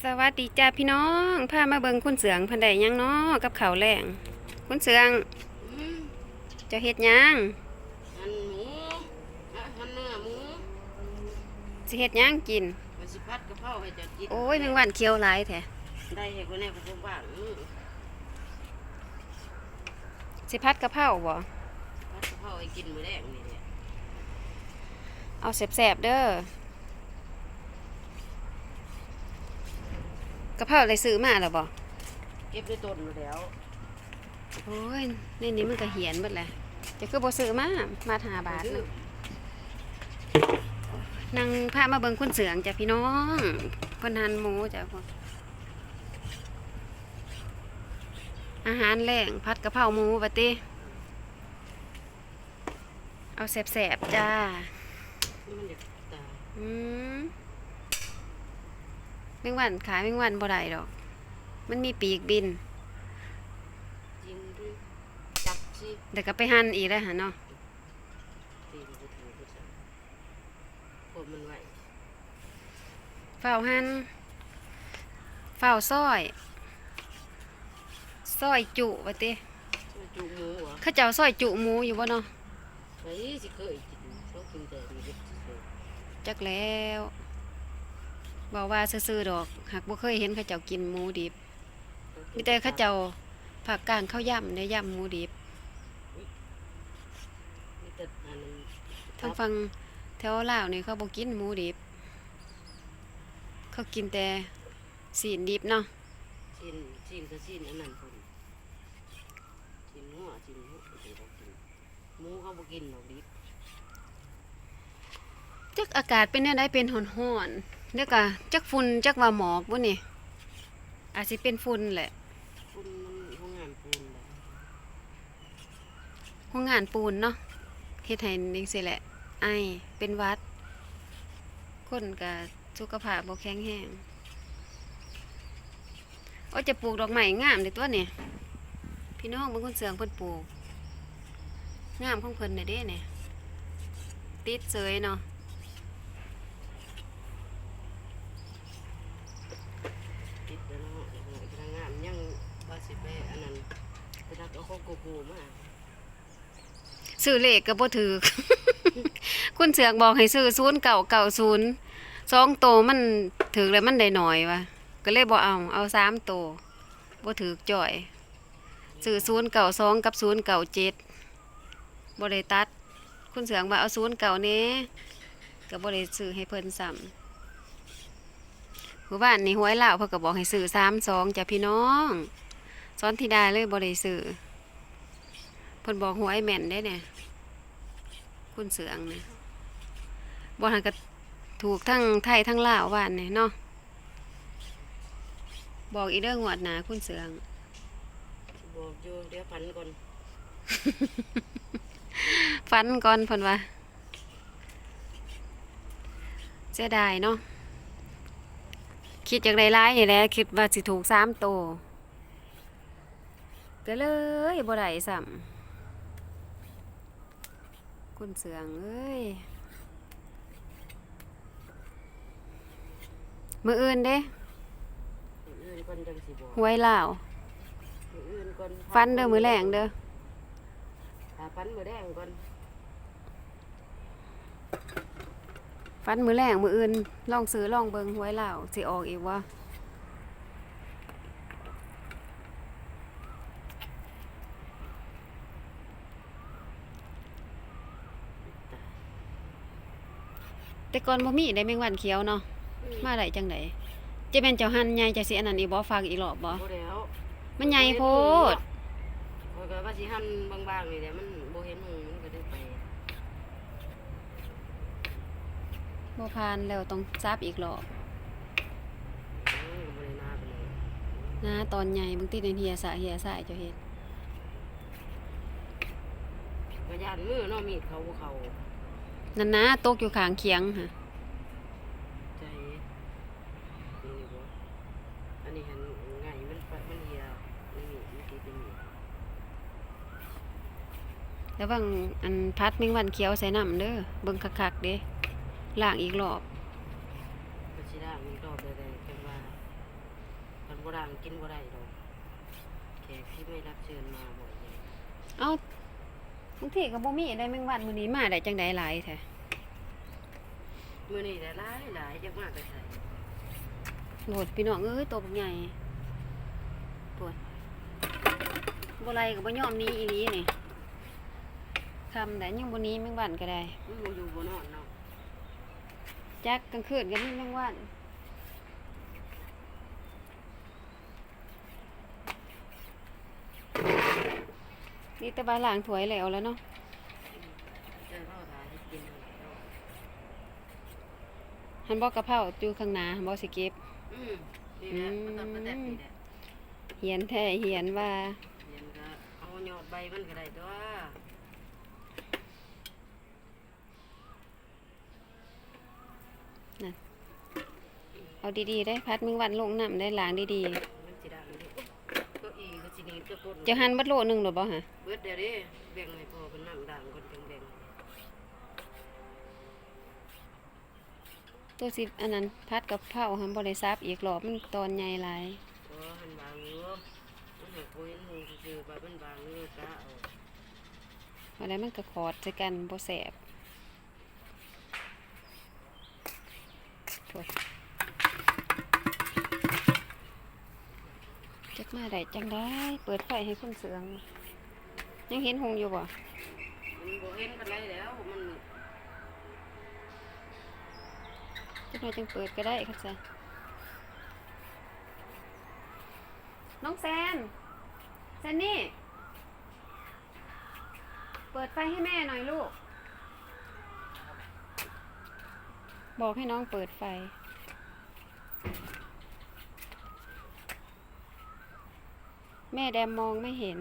สวัสดีจ้าพี่น้องพามาเบิงคุณเสืองเพันใดยังเนาะกับเขาวแรงคุณเสืองอืมเจะเฮ็ดหยังหั่นหมูอะหั่นเนื้อหมูสิเฮ็ดหยังกินมันสิพัดกะเพราให้เจะกินโอ้ยแมงวันเคี้ยวหลายแท้ได้ให้คนแน่ผสมบ้างอืมสิพัดกะเพราบ่พัดกะเพราให้กินมื้อแรกนี่แหละเอาแสบๆเด้อะเพราอะไรซื้อมาแล้วบ่เก็บด้วยต้นมาแล้วโอ้ยในนี้มันก็เหียนเบิดแหละจะคือบ่ซื้อมามาหาบาทซื้นึองนั่งพามาเบิงคุณเสืองจ้ะพี่น้องเพิ่นหันหมูจ้ะพวกอาหารแรงผัดกะเพราหมูบัดติเอาแสบๆจ้ามันอยากตายอืม แมงวันขายแมงวันบ่ได้ดอก มันมีปีกบินจริงดิจับสิเดี๋ยวก็ไปหั่นอีกแล้วหะเนาะตีนบ่ถือบ่จับพวกมันไหวเฝ้าหั่นเฝ้าซอยซอยจุว่าติมันจูหมูเหรอเขาเจ้าซอยจุหมูอยู่บ่เนาะไอ้สิเคยกินเขากินแต่ดีเด็ดซื่อจักแล้ว บอกว่าซื่อๆดอกหากบ่เคยเห็นเขาเจ้ากินหมูดิบๆมีแต่เขาเจ้าผักกลางข้าวย่ำได้ย่ำหมูดิบมีแต่อันนั้นทางฟังแถวลาวนี่เขาบ่กินหมูดิบ เขากินแต่สีนดิบเนาะชิ้นชิ้นก็ชิ้นอันนั้นพุ่นชิ้นหัวชิ้นหัวเดี๋ยวเรากินหมูเขาบ่กินหรอกดิบ จักอากาศเป็นแนวใดเป็นร้อนๆ แล้วก็จักฝุ่นจักว่าหมอกบ่นี่อาจสิเป็นฝุ่นแหละคุณมันห้องงานปูนแหละโรงงานปูนเนาะเฮ็ดให้จังซี่แหละ ไอเป็นหวัด คนก็สุขภาพบ่แข็งแรงโอ้ยจะปลูกดอกไม้งามเด้ตัวนี่พี่น้องเบิ่งคนเสืองเพิ่นปลูกงามของเพิ่นน่ะเด้เนี่ยติดเสยเนาะ ติดแล้วเนาะโอ้โหพนักงานยังว่าสิไปอันนั้นไปทักเอา ของโกโก้มาซื้อเลขก็บ่ถือ คุณเสือกบอกให้ซื้อ0 9 9 0สองโตมันถือแล้วมันได้หน่อยวะก็เลยบ่เอาเอาสามโตบ่ถือจ่อยซื้อ0 9 2กับ0 9 7บ่ได้ตัด คุณเสือกว่าเอา0 9นี้ก็บ่ได้ซื้อให้เพิ่นซ้ำหมู่บ้านนี่หวยเหลาเพิ่นก็บอกให้ซื้อ3 2จ้ะพี่น้องสอนธิดาเลยบ่ได้ซื้อ เพิ่นบอกหวยแม่นได้เนี่ย คุณเสืองเนี่ยบอหันก็ถูกทั้งไทยทั้งลาวว่านเนี่ยเนาะบอกอีเด้องวดหนาคุณเสือง บอกอยู่เดี๋ยวพันก่อนฟันก่อนเพิ่นว่าเสียดายเนาะคิดจากไรร้ายนี่แหละคิดว่าสิถูกสามโตวก็เลยบ่ได้ซ้ำ คุณเสืองเอ้ยมืออื่นเด้มื้ออื่นก่อนจังสิบอกหวยลาวมื้ออื่นก่อนฟันเด้อมือแรงเด้อหาฟันมื้อแรงก่อนฟันมือแรงมืออื่นลองซื้อลองเบิงหวยลาวสิออกอีกว่า แต่ก่อนบ่มีได้แมงวันเขียวเนาะมาได้จังไดจะเป็นเจ้าหันใหญ่จะสิอันนั้นอีกบ่ฝากอีกรอบบ่บ่แล้วมันใหญ่โพดข้อยก็ว่าสิหั่นบางๆนี่แหละมันบ่เห็นหุงมันก็ได้ไปบ่ผ่านแล้วต้องซับอีกรอบเออก็บ่ได้นาไปเลยนะตอนใหญ่บางทีในเฮียสะเฮียสะเจ้าเฮ็ดก็ย่านมือเนาะมีดเขาบ่เข้า นั่นนะตกอยู่ข้างเคียงค่ะใจนี่บ่อันนี้หันง่ายมันไปมันเหี่ยนี่มีมันติดนี่แล้วบางอันพัดแมงวันเขียวใส่น้ำเด้อเบิ่งคักๆเด้ล้างอีกรอบก็สิได้มีรอบใดๆจังว่ากินบ่ได้ดอกแขกที่ไม่รับเชิญมาบ่อยเลยเอ้า บางทีก็บ่มีได้แมงวันมื้อนี้มาได้จังได๋หลายแท้มื้อนี้ได้หลายหลายจักมากไปใส่โหดพี่น้องเอ้ยตัวบักใหญ่ปวดบ่ไรก็บ่ยอมหนี้อีหลีนี่คำแต่ยังบ่หนี้แมงวันก็ได้มันบ่อยู่บ่นอนเนาะจักกลางคืนก็มีแมงวัน นี่แต่บาล้างถ้วยแล้วแล้วเนาะเจอพ่อถ่ายให้กินเลยเนาะหันบอกกะเพราอยู่ข้างหน้าหันบอกสิเก็บอืมนี่แหละมันต้องประแดดนี่แหละเหียนแท้เหียนว่าเรียนก็เอายอดใบมันก็ได้ตัวเอาดีๆได้พัดแมงวันลงน้ำได้ล้างดีมันสิดังดิก็อี ก็สิหนี่ก็กดๆจะหันบัดโลหนึงหรือบ่ฮะเบิดเดี๋ยวนี้แบ่งให้พ่อเป็นน้ำด่างคนจังแบ่งตัวสิอันนั้นพัดกับเผาหันบ่ได้ซับอีกรอบมันตอนใหญ่หลายก็หันบางอยู่มันหักโอยมูซื่อๆไปมันบางเลยกะเอาอะไรมันก็ขอดใส่กันบ่แสบโอ้ย มาได้จังได้ เปิดไฟให้คนเสือง ยังเห็นหงอยู่บ่มันบ่เห็นกันไรแล้วมันจักหน่อยจังเปิดก็ได้ครับจ้ะน้องแซนแซนนี่ เปิดไฟให้แม่หน่อยลูก บอกให้น้องเปิดไฟ แม่แดมมองไม่เห็น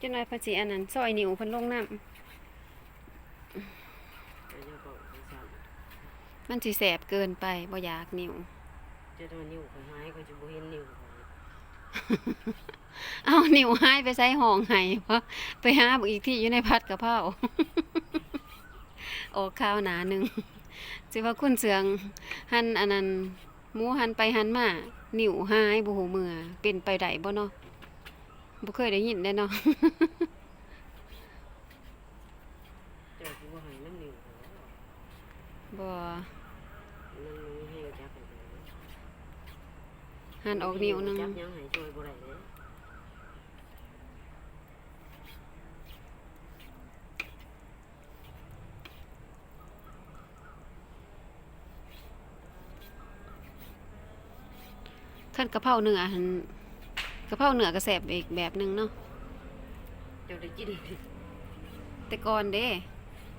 จังหน่อยภาษีอันนั้นซอยนิ้วเพันลงน้จะจะบอกให้สั่นำมันสิแสบเกินไปบ่อยากนิ้วจะโดนนิ้วข่อยหายก็จะบ่เห็นนิ้วข่อยเอานิ้วหายไปใส่ห้องไห้เพราะไปหาบอีกที่อยู่ในพัดกะเพราออกข้าวหนาหนึ่งสิว่าคุณเสืองหันอันนั้นหมูหันไปหันมา นิ้วหายบ่หูเมือเป็นไปได้บ่เนาะบ่เคยได้ยินได้เนาะเจ้าสิบ่ให้น้ำนิ้วข่อยแล้วบ่นั่นมันให้จับให้ข่อยหันออกนิ้วหนึง จับยังให้ช่วยบ่ได้เด้ ขั้นกะเพราเนื้อหันกะเพราเนื้อก็แซ่บอีกแบบหนึงเนาะเจ้าได้กินแต่ก่อนเด้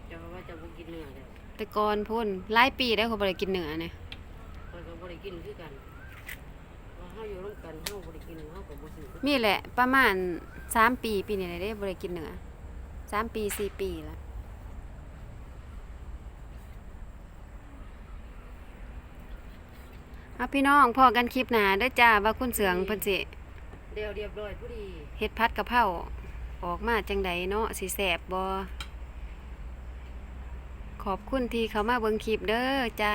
เจ้าว่าเจ้าบ่กินเนื้อแล้วแต่ก่อนพุ่นหลายปีได้วเขาบ่ได้กินเนื้อเนี่ยข้อยก็บ่ได้กินคือกันว่าเฮาอยู่ร่วมกันเฮาบ่ได้กินเฮาก็บ่ซื้อมีแหละประมาณสามปีปีนี้แหละได้บ่ได้กินเนื้อสามปีสี่ปีละ เอาพี่น้องพอกันคลิปหนาได้อจ้าว่าคุณเสืองเพิ่นสิเดี๋ยวเรียบร้อยพอดีเฮ็ดพัดกะเพราออกมาจังใดเนาะสิแซ่บบ่ขอบคุณที่เขามาเบิ่งคลิปเด้อจ้า